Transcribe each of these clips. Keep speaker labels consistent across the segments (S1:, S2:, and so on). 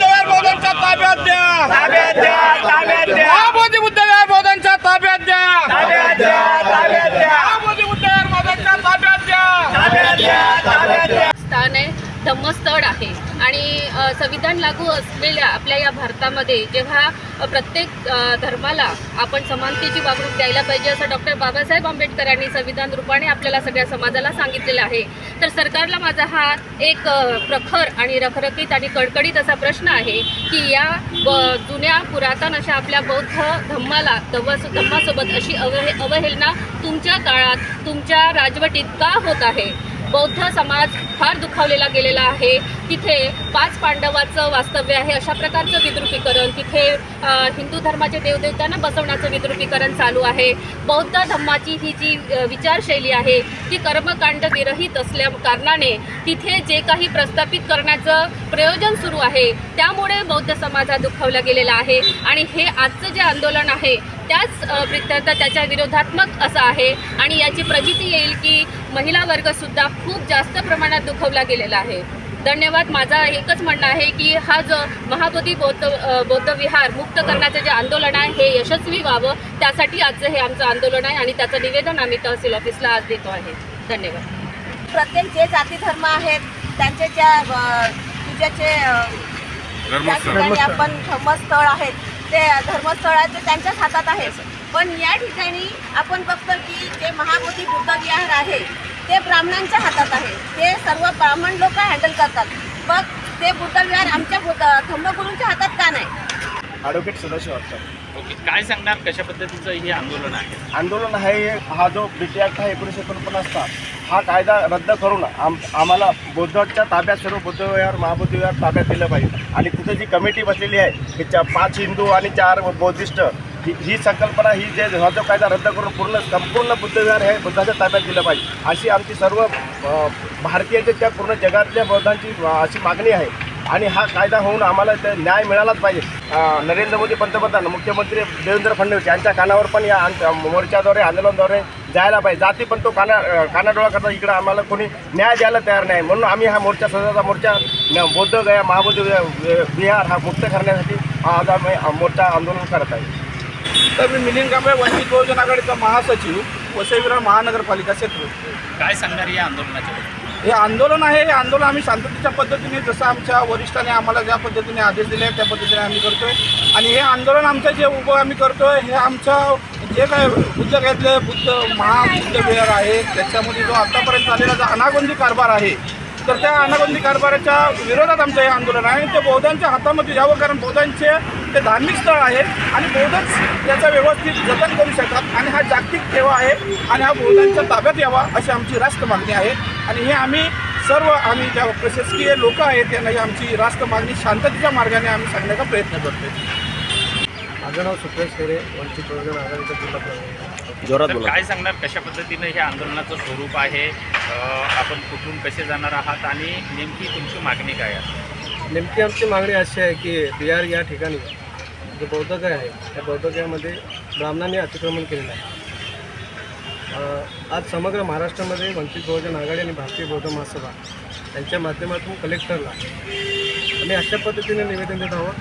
S1: ताब्यात द्या. ताब्यात द्या. ताब्यात संविधान लागू असलेल्या आपल्या या भारतामध्ये जेव्हा प्रत्येक धर्माला आपण समानतेची वागणूक द्यायला पाहिजे असं डॉक्टर बाबासाहेब आंबेडकरांनी संविधान रूपाने आपल्याला सगळ्या समाजाला सांगितलेलं आहे तर सरकारला माझा हा एक प्रखर आणि रखरखीत आणि कडकडीत असा प्रश्न आहे की या ब- जुन्या पुरातन अशा आपल्या बौद्ध धम्माला धम्मा धम्मासोबत अशी अवहे अवहेलना तुमच्या काळात तुमच्या राजवटीत का होत आहे? बौद्ध समाज फार दुखावलेला गेलेला आहे. तिथे पाच पांडवाचं वास्तव्य आहे. अशा प्रकारचं विद्रुपीकरण तिथे हिंदू धर्माचे देवदेवतांना बसवण्याचं विद्रुपीकरण चालू आहे. बौद्ध धम्माची ही जी विचारशैली आहे ती कर्मकांड विरहित असल्या कारणाने तिथे जे काही प्रस्थापित करण्याचं प्रयोजन सुरू आहे त्यामुळे बौद्ध समाज हा दुखावला गेलेला आहे. आणि हे आजचं जे आंदोलन आहे त्याच प्रित्यर्थ त्याच्या विरोधात्मक असं आहे आणि याची प्रचिती येईल की महिला वर्गसुद्धा खूप जास्त प्रमाणात दुखवला गेलेला आहे. धन्यवाद. माझा एकच म्हणणं आहे की हा जो महाबोधी बौद्ध बौद्ध विहार मुक्त करण्याचं जे आंदोलन आहे हे यशस्वी व्हावं. त्यासाठी आजचं हे आमचं आंदोलन आहे आणि त्याचं निवेदन आम्ही तहसील ऑफिसला आज देतो आहे. धन्यवाद.
S2: प्रत्येक जे जाती धर्म आहेत त्यांचे ज्या पूजेचे आपण धर्मस्थळ आहेत ते धर्मस्थळ आहेत ते त्यांच्याच हातात आहेत. पण या ठिकाणी आपण बघतो की जे महाबोधी बुद्ध विहार आहे ते ब्राह्मणांच्या हातात आहे. ते सर्व ब्राह्मण लोक हँडल करतात. मग ते बुद्ध विहार आमच्या धम्मगुरूंच्या हातात का नाही?
S3: ॲडव्होकेट सदाशिव वाटतं
S4: ओके काय सांगणार कशा पद्धतीचं हे आंदोलन आहे?
S3: आंदोलन आहे हा जो ब्रिटी ॲक्ट आहे एकोणीसशे एकोणपन्नासचा हा कायदा रद्द करून आम आम्हाला बौद्धच्या ताब्यात सर्व बौद्ध विहार ताब्यात दिलं पाहिजे. आणि तिथं जी कमिटी बसलेली आहे की चा पाच हिंदू आणि चार बौद्धिस्ट ही ही संकल्पना ही जे हा जो कायदा रद्द करून पूर्ण संपूर्ण बुद्धविहार हे बुद्धाच्या ताब्यात दिलं पाहिजे. अशी आमची सर्व भारतीय भारतीयाच्या त्या पूर्ण जगातल्या बौद्धांची अशी मागणी आहे. आणि हा कायदा होऊन आम्हाला ते न्याय मिळालाच पाहिजे. नरेंद्र मोदी पंतप्रधान मुख्यमंत्री देवेंद्र फडणवीस यांच्या कानावर पण या मोर्चाद्वारे आंदोलनाद्वारे जायला पाहिजे. जाती पण तो काना कानाडोळा करता इकडं आम्हाला कोणी न्याय द्यायला तयार नाही. म्हणून आम्ही हा मोर्चा सध्याचा मोर्चा न- बौद्ध गया महाबौद्ध वि- विहार हा मुक्त करण्यासाठी आज आम्ही मोर्चा आंदोलन करत आहे.
S5: तर मी मिलिंद कांबळे वंचित बहुजन आघाडीचा महासचिव वसई विरार महानगरपालिका क्षेत्र
S4: काय सांगणार या आंदोलनाच्या?
S5: हे आंदोलन आहे हे आंदोलन आम्ही शांततेच्या पद्धतीने जसं आमच्या वरिष्ठाने आम्हाला ज्या पद्धतीने आदेश दिले आहेत त्या पद्धतीने आम्ही करतो आहे आणि हे आंदोलन आमचं जे उभं आम्ही करतो आहे हे आमच्या जे काय बुद्ध घेतले बुद्ध महाबुद्ध विहार आहे त्याच्यामध्ये जो आत्तापर्यंत झालेला जो अनागोंदी कारभार आहे तर त्या अनागोंदी कारभाराच्या विरोधात आमचं हे आंदोलन आहे. ते बौद्धांच्या हातामध्ये यावं कारण बौद्धांचे ते धार्मिक स्थळ आहे आणि बौद्धच त्याचं व्यवस्थित जतन करू शकतात आणि हा जागतिक ठेवा आहे आणि हा बौद्धांच्या ताब्यात यावा अशी आमची रास्त मागणी आहे. आणि हे आम्ही सर्व आम्ही ज्या प्रशासकीय लोक आहेत त्यांना ही आमची रास्त मागणी शांततेच्या मार्गाने आम्ही सांगण्याचा प्रयत्न करतोय.
S3: माझं नाव सुप्रेश खेरे वंचित बहुजन आघाडीचा जिल्हा प्रमुख. जोरात
S4: तर काय सांगणार कशा पद्धतीनं हे आंदोलनाचं स्वरूप आहे? आपण कुठून कसे जाणार आहात आणि नेमकी तुमची मागणी काय आहे?
S6: नेमकी आमची मागणी अशी आहे की बिहार या ठिकाणी जे बौद्धगय आहे त्या बौद्धगयामध्ये ब्राह्मणांनी अतिक्रमण केलेलं आहे. आज समग्र महाराष्ट्रामध्ये वंचित बहुजन आघाडी आणि भारतीय बौद्ध महासभा यांच्या माध्यमातून कलेक्टरला आम्ही अशा पद्धतीने निवेदन देत आहोत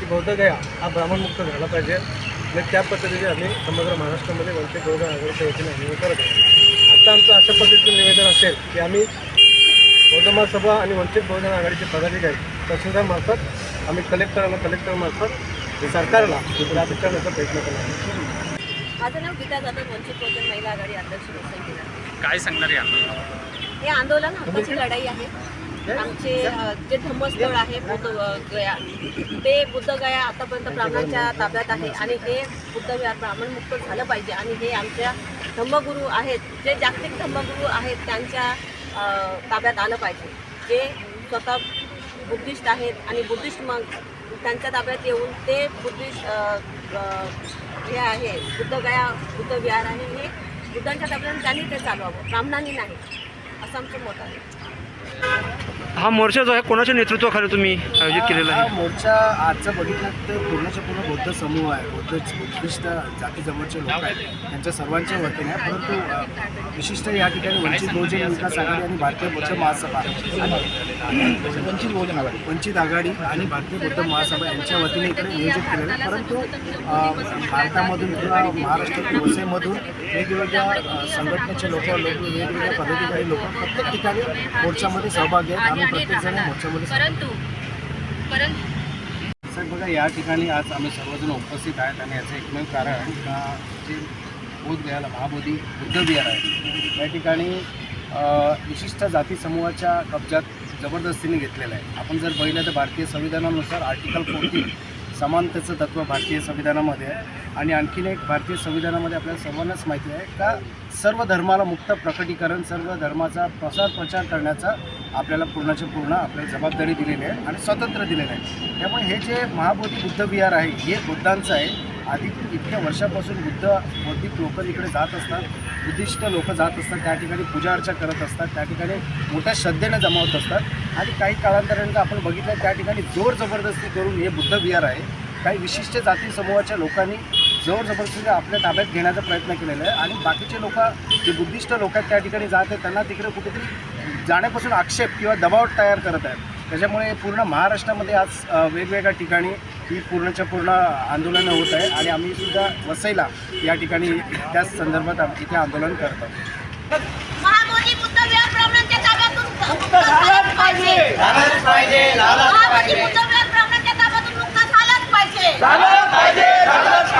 S6: की बौद्धगया हा ब्राह्मणमुक्त झाला पाहिजे आणि त्या पद्धतीने आम्ही समग्र महाराष्ट्रामध्ये वंचित बहुजन आघाडीच्या वतीने आंदोलन करत आहोत. आता आमचं अशा पद्धतीचं निवेदन असेल की आम्ही बौद्ध महासभा आणि वंचित बहुजन आघाडीचे पदाधिकारी तहसीलदारमार्फत आम्ही कलेक्टरांना कलेक्टरमार्फत सरकारला. प्रयत्न करणार
S2: माझं नाव गीता जाधव वंचित बहुजन महिला आघाडी अध्यक्ष विरार.
S4: काय सांगणार या
S2: हे आंदोलन हक्काची लढाई आहे. आमचे जे धम्मस्थळ आहे बुद्ध गया ते बुद्ध गया आतापर्यंत ब्राह्मणांच्या ताब्यात आहे आणि हे बुद्ध विहार ब्राह्मणमुक्त झालं पाहिजे आणि हे आमच्या धम्मगुरू आहेत जे जागतिक धम्मगुरू आहेत त्यांच्या ताब्यात आलं पाहिजे. जे स्वतः बुद्धिस्ट आहेत आणि बुद्धिस्ट मग त्यांच्या ताब्यात येऊन ते बुद्धिस्ट हे आहे बुद्ध गया बुद्ध विहार आहे. हे बुद्धांच्या ताब्यात त्यांनी ते चालवावं ब्राह्मणांनी नाही. असं आमचं मत आहे.
S7: हा मोर्चा जो आहे कोणाच्या नेतृत्वाखाली तुम्ही आयोजित केलेला
S8: हा
S7: आहे
S8: मोर्चा आजचा बघितला तर पूर्णच्या पूर्ण बौद्ध समूह आहे. बौद्ध बुद्धिस्ट जाती जमातचे लोक आहेत. त्यांच्या सर्वांच्या वतीने आहे परंतु विशिष्ट या ठिकाणी वंचित बहुजन विकास आघाडी आणि भारतीय बौद्ध महासभा आणि वंचित बहुजन आघाडी. वंचित आघाडी आणि भारतीय बौद्ध महासभा यांच्या वतीने इकडे नियोजित केलेलं आहे. परंतु भारतामधून किंवा महाराष्ट्रातील वसईमधून वेगवेगळ्या संघटनेचे लोक लोक वेगवेगळ्या पदाधिकारी लोक प्रत्येक ठिकाणी मोर्चामध्ये सहभागी आहेत. प्रत्येकजण मोर्चामध्ये
S1: परंतु परंतु
S8: सर बघा या ठिकाणी आज आम्ही सर्वजण उपस्थित आहेत आणि याचं एकमेव कारण का जे बोधगयाला महाबोधी बुद्ध विहार आहे. या ठिकाणी विशिष्ट जाती समूहाच्या कब्जात जबरदस्तीने घेतलेलं आहे. आपण जर बघितलं तर भारतीय संविधानानुसार आर्टिकल फोर्टीन समानतेचं तत्त्व भारतीय संविधानामध्ये आहे आणि आणखीन एक भारतीय संविधानामध्ये आपल्याला सर्वांनाच माहिती आहे का सर्व धर्माला मुक्त प्रकटीकरण सर्व धर्माचा प्रसार प्रचार करण्याचा आपल्याला पूर्णच्या पूर्ण आपल्याला जबाबदारी दिलेली आहे आणि स्वातंत्र्य दिलेलं आहे. त्यामुळे हे जे महाबोधी बुद्ध विहार आहे हे बुद्धांचं आहे. आधी इतक्या वर्षापासून बुद्ध बौद्धिक लोक इकडे जात असतात बुद्धिस्ट लोक जात असतात त्या ठिकाणी पूजा अर्चा करत असतात त्या ठिकाणी मोठ्या श्रद्धेने जमावत असतात. आणि काही काळांतरानंतर आपण बघितलं त्या ठिकाणी जोर जबरदस्ती करून हे बुद्ध विहार आहे. काही विशिष्ट जाती समूहाच्या लोकांनी जोर जबरदस्तीने आपल्या ताब्यात घेण्याचा प्रयत्न केलेला आहे. आणि बाकीचे लोक जे बुद्धिस्ट लोक आहेत त्या ठिकाणी जात आहेत त्यांना तिकडे कुठेतरी जाण्यापासून आक्षेप किंवा दबाव तयार करत आहेत. त्याच्यामुळे पूर्ण महाराष्ट्रामध्ये आज वेगवेगळ्या ठिकाणी ही पूर्णच्या पूर्ण आंदोलनं होत आहे आणि आम्ही सुद्धा वसईला या ठिकाणी त्याच संदर्भात आम्ही इथे आंदोलन करत आहोत.